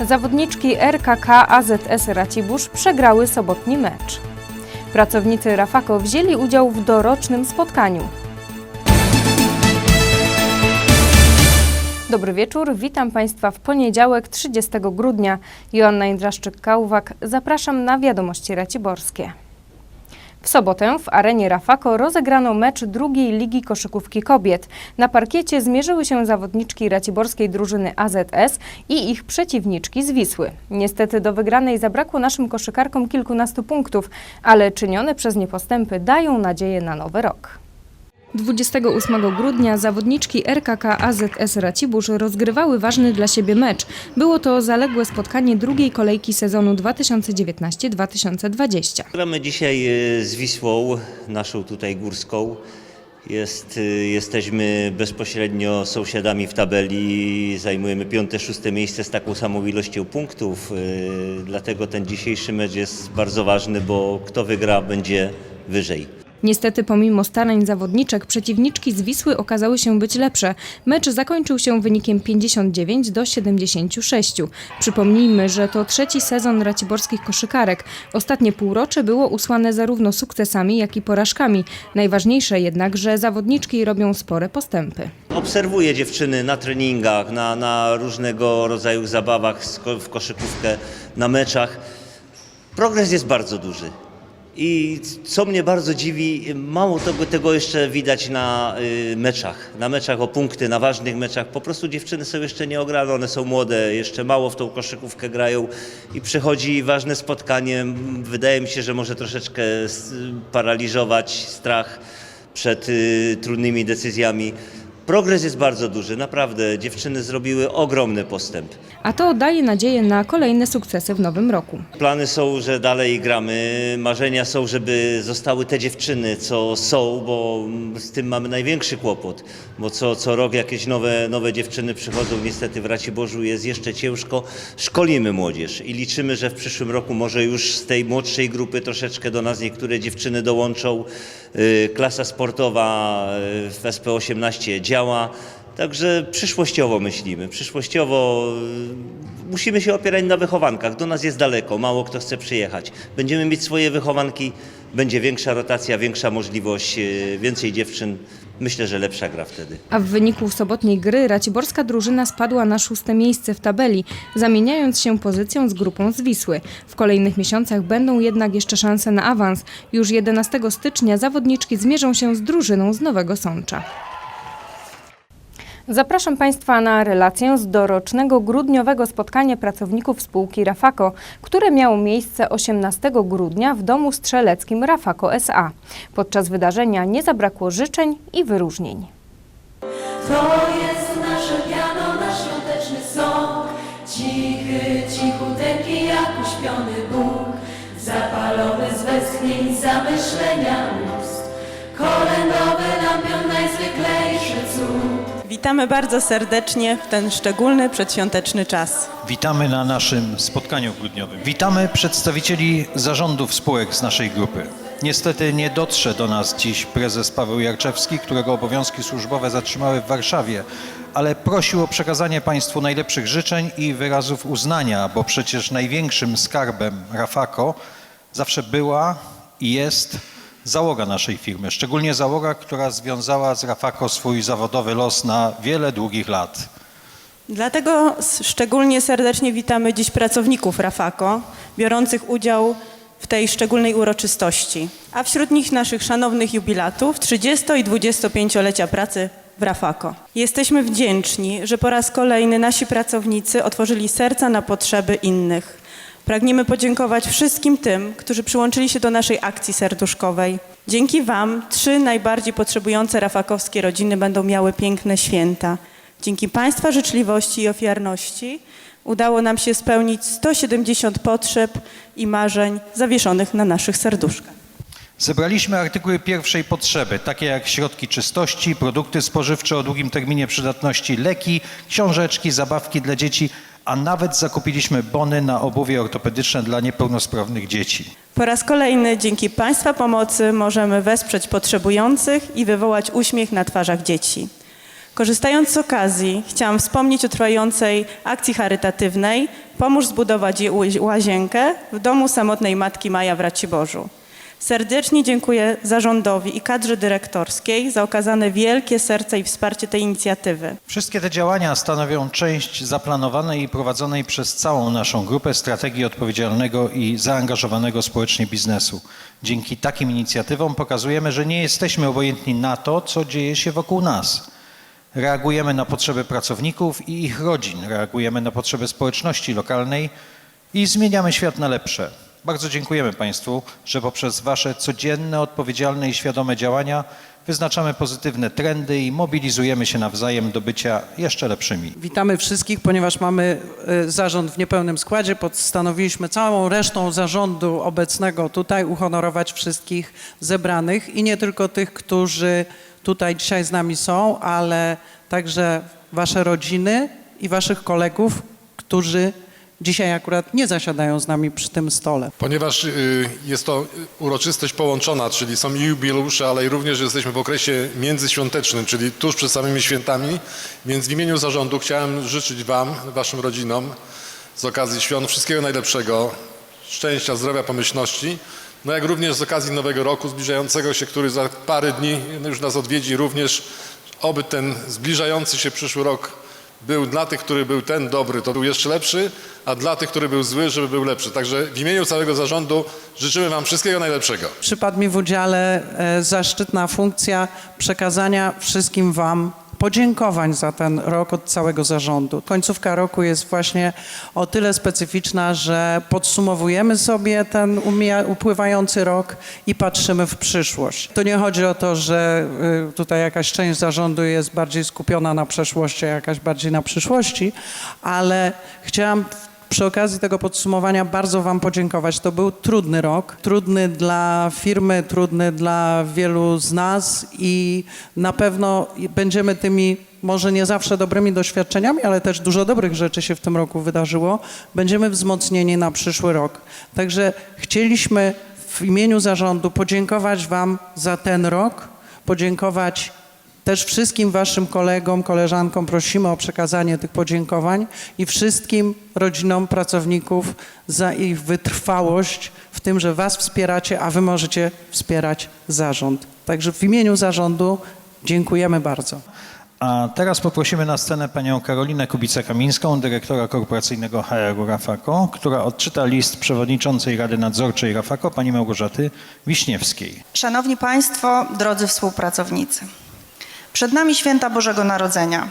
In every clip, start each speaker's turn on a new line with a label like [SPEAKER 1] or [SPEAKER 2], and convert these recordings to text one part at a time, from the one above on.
[SPEAKER 1] Zawodniczki RKK AZS Racibórz przegrały sobotni mecz. Pracownicy Rafako wzięli udział w dorocznym spotkaniu. Dobry wieczór, witam Państwa w poniedziałek 30 grudnia. Joanna Jędraszczyk-Kałwak, zapraszam na wiadomości raciborskie. W sobotę w arenie Rafako rozegrano mecz drugiej Ligi Koszykówki Kobiet. Na parkiecie zmierzyły się zawodniczki raciborskiej drużyny AZS i ich przeciwniczki z Wisły. Niestety do wygranej zabrakło naszym koszykarkom kilkunastu punktów, ale czynione przez nie postępy dają nadzieję na nowy rok. 28 grudnia zawodniczki RKK AZS Racibórz rozgrywały ważny dla siebie mecz. Było to zaległe spotkanie drugiej kolejki sezonu 2019-2020.
[SPEAKER 2] Gramy dzisiaj y, z Wisłą, naszą tutaj górską. Jest, y, jesteśmy bezpośrednio sąsiadami w tabeli, zajmujemy piąte, szóste miejsce z taką samą ilością punktów. y, Dlatego ten dzisiejszy mecz jest bardzo ważny, bo kto wygra będzie wyżej.
[SPEAKER 1] Niestety pomimo starań zawodniczek przeciwniczki z Wisły okazały się być lepsze. Mecz zakończył się wynikiem 59 do 76. Przypomnijmy, że to trzeci sezon raciborskich koszykarek. Ostatnie półrocze było usłane zarówno sukcesami, jak i porażkami. Najważniejsze jednak, że zawodniczki robią spore postępy.
[SPEAKER 2] Obserwuję dziewczyny na treningach, na, na różnego rodzaju zabawach w koszykówkę, na meczach. Progres jest bardzo duży. I co mnie bardzo dziwi, mało tego, tego jeszcze widać na y, meczach, na meczach o punkty, na ważnych meczach. Po prostu dziewczyny są jeszcze nieograne, one są młode, jeszcze mało w tą koszykówkę grają i przychodzi ważne spotkanie. Wydaje mi się, że może troszeczkę s- paraliżować strach przed y, trudnymi decyzjami. Progres jest bardzo duży, naprawdę. Dziewczyny zrobiły ogromny postęp.
[SPEAKER 1] A to daje nadzieję na kolejne sukcesy w nowym roku.
[SPEAKER 2] Plany są, że dalej gramy. Marzenia są, żeby zostały te dziewczyny, co są, bo z tym mamy największy kłopot. Bo co, co rok jakieś nowe, nowe dziewczyny przychodzą. Niestety w Raciborzu jest jeszcze ciężko. Szkolimy młodzież i liczymy, że w przyszłym roku może już z tej młodszej grupy troszeczkę do nas niektóre dziewczyny dołączą. Y, Klasa sportowa y, w SP18 działa. Także przyszłościowo myślimy. Przyszłościowo y, musimy się opierać na wychowankach. Do nas jest daleko, mało kto chce przyjechać. Będziemy mieć swoje wychowanki, będzie większa rotacja, większa możliwość, y, więcej dziewczyn. Myślę, że lepsza gra wtedy.
[SPEAKER 1] A w wyniku sobotniej gry raciborska drużyna spadła na szóste miejsce w tabeli, zamieniając się pozycją z grupą z Wisły. W kolejnych miesiącach będą jednak jeszcze szanse na awans. Już 11 stycznia zawodniczki zmierzą się z drużyną z Nowego Sącza. Zapraszam Państwa na relację z dorocznego grudniowego spotkania pracowników spółki Rafako, które miało miejsce 18 grudnia w Domu Strzeleckim Rafako SA. Podczas wydarzenia nie zabrakło życzeń i wyróżnień.
[SPEAKER 3] To jest nasze piano, nasz świąteczny song Cichy, cichuteńki jak uśpiony Bóg Zapalony z westchnień, zamyślenia ust Kolędowy lampion, najzwyklejszy cud
[SPEAKER 4] Witamy bardzo serdecznie w ten szczególny przedświąteczny czas.
[SPEAKER 5] Witamy na naszym spotkaniu grudniowym. Witamy przedstawicieli zarządów spółek z naszej grupy. Niestety nie dotrze do nas dziś prezes Paweł Jarczewski, którego obowiązki służbowe zatrzymały w Warszawie, ale prosił o przekazanie Państwu najlepszych życzeń i wyrazów uznania, bo przecież największym skarbem Rafako zawsze była i jest załoga naszej firmy, szczególnie załoga, która związała z Rafako swój zawodowy los na wiele długich lat.
[SPEAKER 4] Dlatego szczególnie serdecznie witamy dziś pracowników Rafako, biorących udział w tej szczególnej uroczystości. A wśród nich naszych szanownych jubilatów 30 i 25-lecia pracy w Rafako. Jesteśmy wdzięczni, że po raz kolejny nasi pracownicy otworzyli serca na potrzeby innych. Pragniemy podziękować wszystkim tym, którzy przyłączyli się do naszej akcji serduszkowej. Dzięki Wam trzy najbardziej potrzebujące rafakowskie rodziny będą miały piękne święta. Dzięki Państwa życzliwości i ofiarności udało nam się spełnić 170 potrzeb i marzeń zawieszonych na naszych serduszkach.
[SPEAKER 5] Zebraliśmy artykuły pierwszej potrzeby, takie jak środki czystości, produkty spożywcze o długim terminie przydatności, leki, książeczki, zabawki dla dzieci, a nawet zakupiliśmy bony na obuwie ortopedyczne dla niepełnosprawnych dzieci.
[SPEAKER 4] Po raz kolejny dzięki Państwa pomocy możemy wesprzeć potrzebujących i wywołać uśmiech na twarzach dzieci. Korzystając z okazji, chciałam wspomnieć o trwającej akcji charytatywnej Pomóż zbudować łazienkę w domu samotnej matki Maja w Raciborzu. Serdecznie dziękuję zarządowi i kadrze dyrektorskiej za okazane wielkie serce i wsparcie tej inicjatywy.
[SPEAKER 5] Wszystkie te działania stanowią część zaplanowanej i prowadzonej przez całą naszą grupę strategii odpowiedzialnego i zaangażowanego społecznie biznesu. Dzięki takim inicjatywom pokazujemy, że nie jesteśmy obojętni na to, co dzieje się wokół nas. Reagujemy na potrzeby pracowników i ich rodzin, reagujemy na potrzeby społeczności lokalnej i zmieniamy świat na lepsze. Bardzo dziękujemy Państwu, że poprzez Wasze codzienne, odpowiedzialne i świadome działania wyznaczamy pozytywne trendy i mobilizujemy się nawzajem do bycia jeszcze lepszymi.
[SPEAKER 6] Witamy wszystkich, ponieważ mamy e, zarząd w niepełnym składzie. Postanowiliśmy całą resztą zarządu obecnego tutaj uhonorować wszystkich zebranych i nie tylko tych, którzy tutaj dzisiaj z nami są, ale także wasze rodziny i waszych kolegów, którzy dzisiaj akurat nie zasiadają z nami przy tym stole.
[SPEAKER 7] Ponieważ y, jest to uroczystość połączona, czyli są jubileusze, ale również jesteśmy w okresie międzyświątecznym, czyli tuż przed samymi świętami, więc w imieniu zarządu chciałem życzyć Wam, Waszym rodzinom z okazji świąt wszystkiego najlepszego, szczęścia, zdrowia, pomyślności, no jak również z okazji Nowego Roku zbliżającego się, który za parę dni już nas odwiedzi również, oby ten zbliżający się przyszły rok był dla tych, który był ten dobry, to był jeszcze lepszy, a dla tych, który był zły, żeby był lepszy. Także w imieniu całego zarządu życzymy Wam wszystkiego najlepszego.
[SPEAKER 6] Przypadł mi w udziale e, zaszczytna funkcja przekazania wszystkim Wam podziękowań za ten rok od całego zarządu. Końcówka roku jest właśnie o tyle specyficzna, że podsumowujemy sobie ten upływający rok i patrzymy w przyszłość. To nie chodzi o to, że y, tutaj jakaś część zarządu jest bardziej skupiona na przeszłości, a jakaś bardziej na przyszłości, ale chciałam przy okazji tego podsumowania bardzo Wam podziękować. To był trudny rok, trudny dla firmy, trudny dla wielu z nas i na pewno będziemy tymi może nie zawsze dobrymi doświadczeniami, ale też dużo dobrych rzeczy się w tym roku wydarzyło. Będziemy wzmocnieni na przyszły rok. Także chcieliśmy w imieniu zarządu podziękować Wam za ten rok, podziękować też wszystkim waszym kolegom, koleżankom prosimy o przekazanie tych podziękowań i wszystkim rodzinom pracowników za ich wytrwałość w tym, że was wspieracie, a wy możecie wspierać zarząd. Także w imieniu zarządu dziękujemy bardzo.
[SPEAKER 5] A teraz poprosimy na scenę panią Karolinę Kubicę-Kamińską, dyrektora korporacyjnego HR-u Rafako, która odczyta list przewodniczącej Rady Nadzorczej Rafako, pani Małgorzaty Wiśniewskiej.
[SPEAKER 8] Szanowni Państwo, drodzy współpracownicy. Przed nami święta Bożego Narodzenia.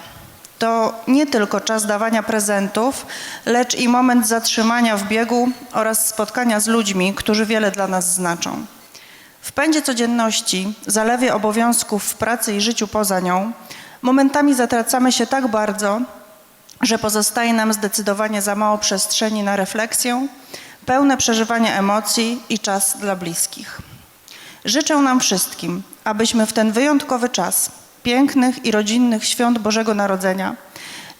[SPEAKER 8] To nie tylko czas dawania prezentów, lecz i moment zatrzymania w biegu oraz spotkania z ludźmi, którzy wiele dla nas znaczą. W pędzie codzienności, zalewie obowiązków w pracy i życiu poza nią, momentami zatracamy się tak bardzo, że pozostaje nam zdecydowanie za mało przestrzeni na refleksję, pełne przeżywanie emocji i czas dla bliskich. Życzę nam wszystkim, abyśmy w ten wyjątkowy czas pięknych i rodzinnych świąt Bożego Narodzenia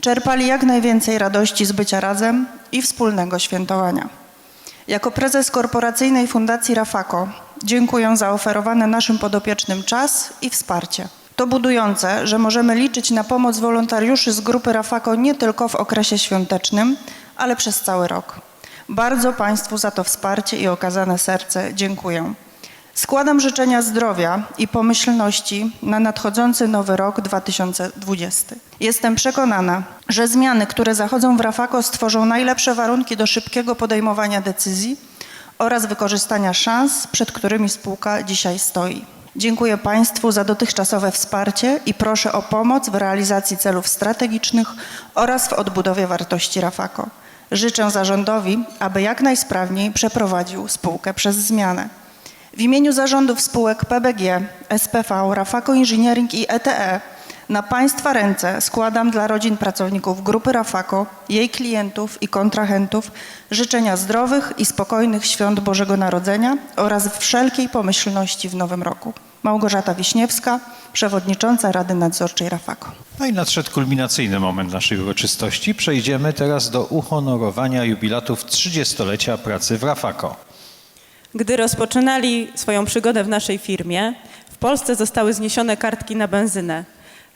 [SPEAKER 8] czerpali jak najwięcej radości z bycia razem i wspólnego świętowania. Jako prezes korporacyjnej Fundacji Rafako dziękuję za oferowany naszym podopiecznym czas i wsparcie. To budujące, że możemy liczyć na pomoc wolontariuszy z grupy Rafako nie tylko w okresie świątecznym, ale przez cały rok. Bardzo Państwu za to wsparcie i okazane serce dziękuję. Składam życzenia zdrowia i pomyślności na nadchodzący nowy rok 2020. Jestem przekonana, że zmiany, które zachodzą w Rafako stworzą najlepsze warunki do szybkiego podejmowania decyzji oraz wykorzystania szans, przed którymi spółka dzisiaj stoi. Dziękuję Państwu za dotychczasowe wsparcie i proszę o pomoc w realizacji celów strategicznych oraz w odbudowie wartości Rafako. Życzę zarządowi, aby jak najsprawniej przeprowadził spółkę przez zmianę. W imieniu zarządów spółek PBG, SPV, Rafako Engineering i ETE na Państwa ręce składam dla rodzin pracowników Grupy Rafako, jej klientów i kontrahentów życzenia zdrowych i spokojnych świąt Bożego Narodzenia oraz wszelkiej pomyślności w nowym roku. Małgorzata Wiśniewska, przewodnicząca Rady Nadzorczej Rafako.
[SPEAKER 5] No i nadszedł kulminacyjny moment naszej uroczystości. Przejdziemy teraz do uhonorowania jubilatów 30-lecia pracy w Rafako.
[SPEAKER 4] Gdy rozpoczynali swoją przygodę w naszej firmie, w Polsce zostały zniesione kartki na benzynę.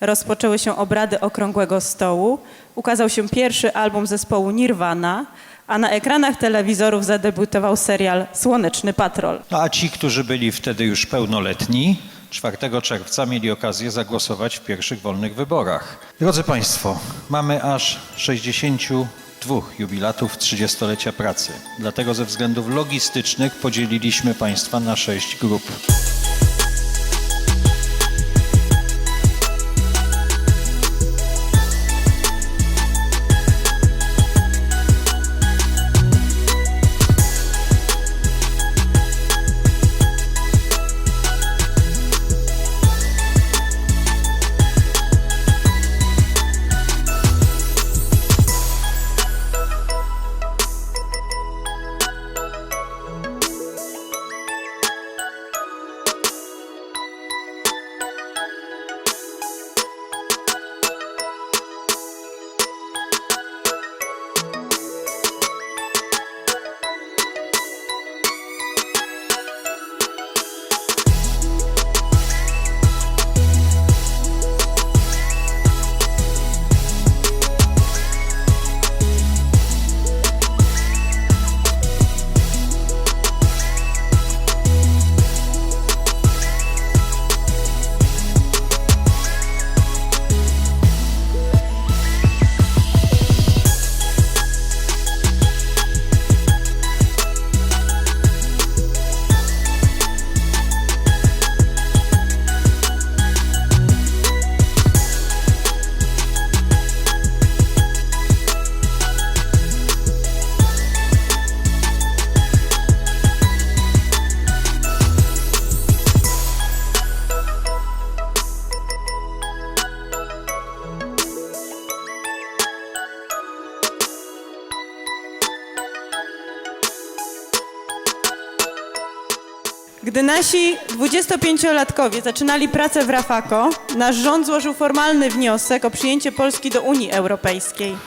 [SPEAKER 4] rozpoczęły się obrady Okrągłego Stołu, ukazał się pierwszy album zespołu Nirvana, a na ekranach telewizorów zadebiutował serial Słoneczny Patrol.
[SPEAKER 5] No a ci, którzy byli wtedy już pełnoletni, 4 czerwca mieli okazję zagłosować w pierwszych wolnych wyborach. Drodzy Państwo, mamy aż 62 jubilatów 30-lecia pracy. Dlatego ze względów logistycznych podzieliliśmy Państwa na sześć grup.
[SPEAKER 4] Nasi 25-latkowie zaczynali pracę w Rafako, nasz rząd złożył formalny wniosek o przyjęcie Polski do Unii Europejskiej.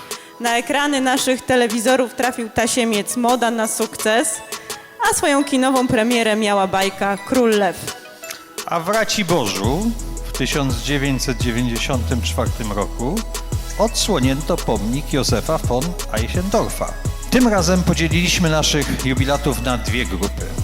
[SPEAKER 4] Na ekrany naszych telewizorów trafił tasiemiec Moda na sukces, a swoją kinową premierę miała bajka Król Lew.
[SPEAKER 5] A w Raciborzu w 1994 roku odsłonięto pomnik Józefa von Eichendorfa. Tym razem podzieliliśmy naszych jubilatów na dwie grupy.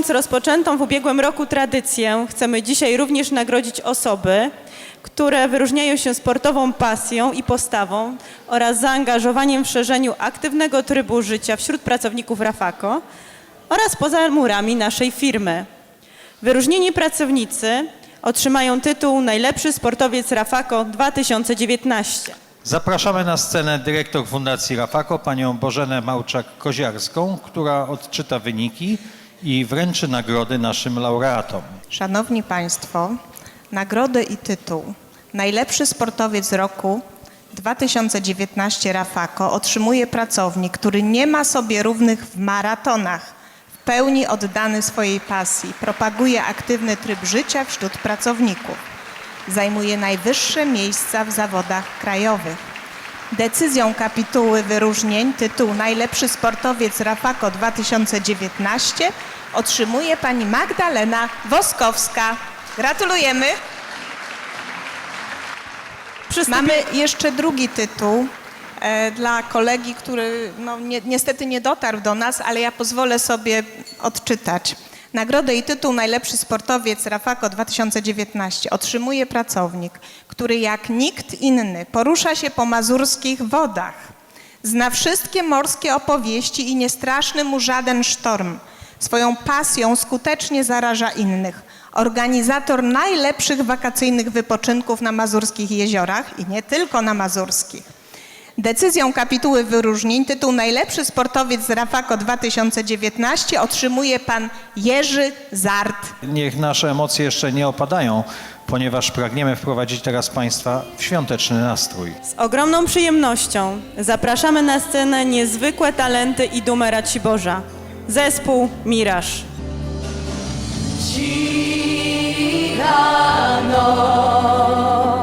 [SPEAKER 4] Kontynuując rozpoczętą w ubiegłym roku tradycję, chcemy dzisiaj również nagrodzić osoby, które wyróżniają się sportową pasją i postawą oraz zaangażowaniem w szerzeniu aktywnego trybu życia wśród pracowników Rafako oraz poza murami naszej firmy. Wyróżnieni pracownicy otrzymają tytuł Najlepszy Sportowiec Rafako 2019.
[SPEAKER 5] Zapraszamy na scenę dyrektor Fundacji Rafako, panią Bożenę Małczak-Koziarską, która odczyta wyniki i wręczy nagrody naszym laureatom.
[SPEAKER 9] Szanowni Państwo, nagrodę i tytuł Najlepszy sportowiec roku 2019 Rafako otrzymuje pracownik, który nie ma sobie równych w maratonach, w pełni oddany swojej pasji, propaguje aktywny tryb życia wśród pracowników. Zajmuje najwyższe miejsca w zawodach krajowych. Decyzją kapituły wyróżnień tytuł Najlepszy sportowiec Rafako 2019 otrzymuje pani Magdalena Woskowska. Gratulujemy. Mamy jeszcze drugi tytuł e, dla kolegi, który no, ni- niestety nie dotarł do nas, ale ja pozwolę sobie odczytać. Nagrodę i tytuł Najlepszy sportowiec Rafako 2019 otrzymuje pracownik, który jak nikt inny porusza się po mazurskich wodach. Zna wszystkie morskie opowieści i nie straszny mu żaden sztorm. Swoją pasją skutecznie zaraża innych. Organizator najlepszych wakacyjnych wypoczynków na mazurskich jeziorach i nie tylko na mazurskich. Decyzją kapituły wyróżnień tytuł Najlepszy sportowiec z Rafako 2019 otrzymuje pan Jerzy Zart.
[SPEAKER 5] Niech nasze emocje jeszcze nie opadają, ponieważ pragniemy wprowadzić teraz Państwa w świąteczny nastrój.
[SPEAKER 4] Z ogromną przyjemnością zapraszamy na scenę niezwykłe talenty i dumę Raciborza. Zespół Miraż.
[SPEAKER 3] Cicha noc,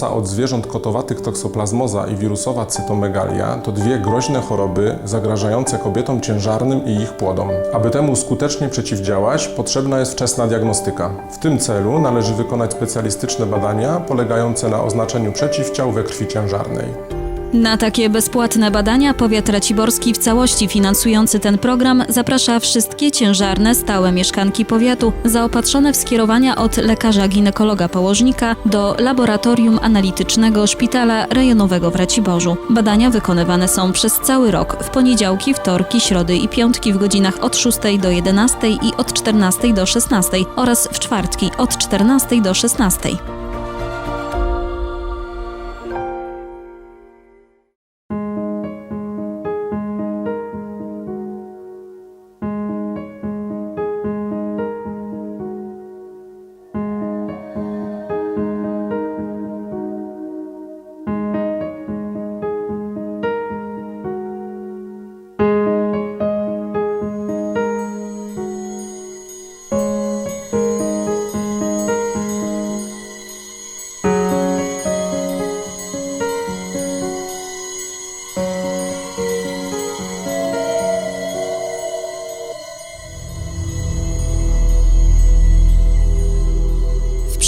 [SPEAKER 2] Pochodząca od zwierząt kotowatych toksoplazmoza i wirusowa cytomegalia to dwie groźne choroby zagrażające kobietom ciężarnym i ich płodom. Aby temu skutecznie przeciwdziałać, potrzebna jest wczesna diagnostyka. W tym celu należy wykonać specjalistyczne badania polegające na oznaczeniu przeciwciał we krwi ciężarnej.
[SPEAKER 10] Na takie bezpłatne badania powiat raciborski w całości finansujący ten program zaprasza wszystkie ciężarne stałe mieszkanki powiatu zaopatrzone w skierowania od lekarza ginekologa położnika do laboratorium analitycznego szpitala rejonowego w Raciborzu. Badania wykonywane są przez cały rok w poniedziałki, wtorki, środy i piątki w godzinach od 6 do 11 i od 14 do 16 oraz w czwartki od 14 do 16.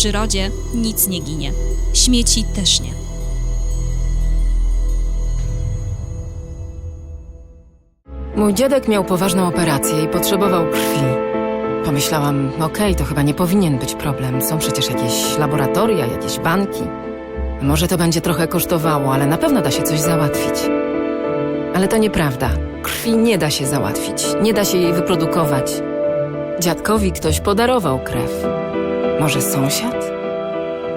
[SPEAKER 10] przyrodzie nic nie ginie. Śmieci też nie.
[SPEAKER 11] Mój dziadek miał poważną operację i potrzebował krwi. Pomyślałam, okej, to chyba nie powinien być problem. Są przecież jakieś laboratoria, jakieś banki. Może to będzie trochę kosztowało, ale na pewno da się coś załatwić. Ale to nieprawda. Krwi nie da się załatwić, nie da się jej wyprodukować. Dziadkowi ktoś podarował krew. Może sąsiad?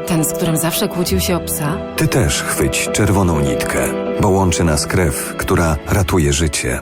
[SPEAKER 11] Ten, z którym zawsze kłócił się o psa?
[SPEAKER 12] Ty też chwyć czerwoną nitkę, bo łączy nas krew, która ratuje życie.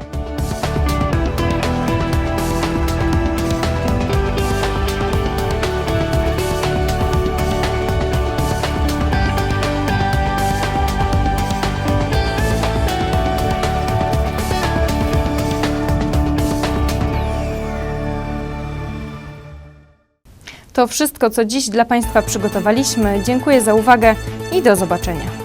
[SPEAKER 1] To wszystko, co dziś dla Państwa przygotowaliśmy. Dziękuję za uwagę i do zobaczenia.